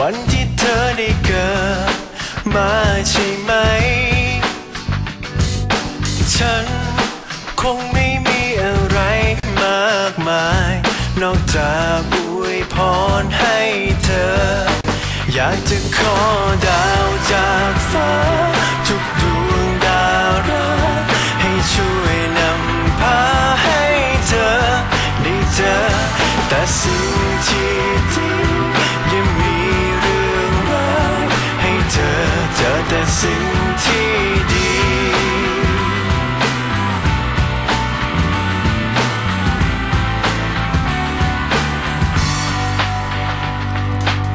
วันเกิดวันที่เธอได้เกิดมาใช่ไหม ฉันคงไม่มีอะไรมากมาย นอกจากอวยพรให้เธอ อยากจะขอดาวจากฟ้า ทุกดวงดาวรักให้ช่วยนำพาให้เธอ ได้เจอแต่สิ่งที่ สิ่งที่ดี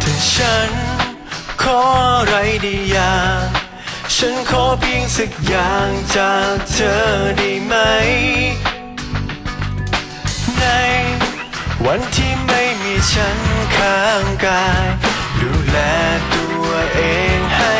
ถ้าฉันขออะไรได้อย่างฉันขอเพียงสักอย่างจากเธอได้ไหม ในวันที่ไม่มีฉันข้างกาย ดูแลตัวเองให้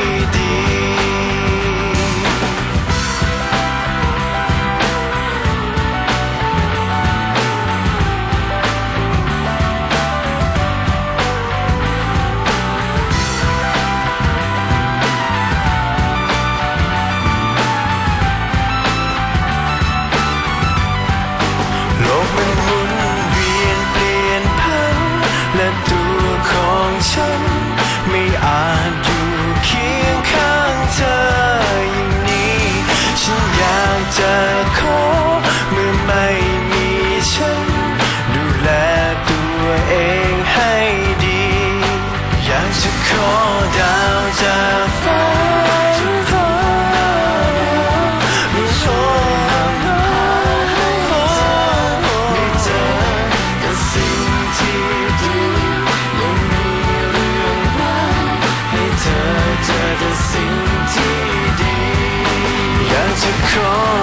to call